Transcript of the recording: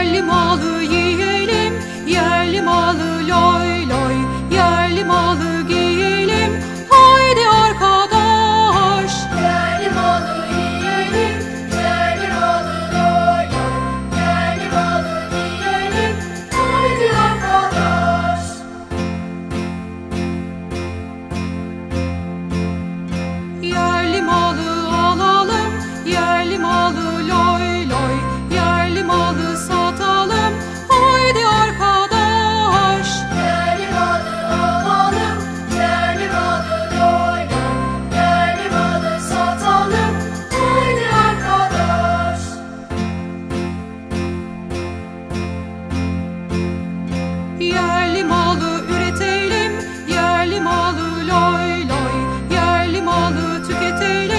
Yerli malı yiye tüketeli